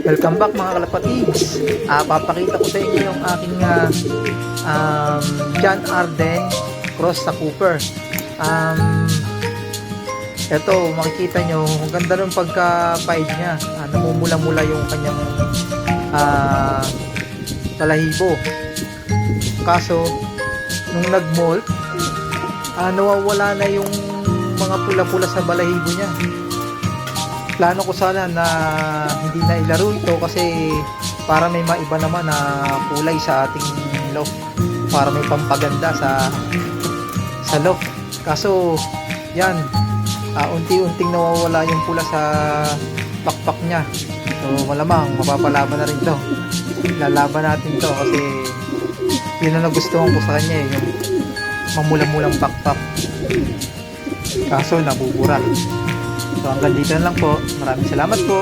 Welcome back mga kalapatids. Ah, papakita ko sa inyo yung aking ah, um, John Arden cross sa Cooper. Um, ito, makikita nyo, ang ganda ng pagka-paid niya. Ah, namumula-mula yung kanyang ah, balahibo. Kaso, nung nag-molt, ah, nawawala na yung mga pula-pula sa balahibo niya plano ko sana na hindi na ilaro ito kasi para may maiba naman na kulay sa ating loft para may pampaganda sa sa loft kaso yan ah, unti-unting nawawala yung pula sa pakpak niya. So malamang mapapalaban na rin to. Lalaban natin to kasi yun ang nagustuhan ko sa kanya eh, yung mamula-mulang pakpak. Kaso nabubura So hanggang dito na lang po. Maraming salamat po.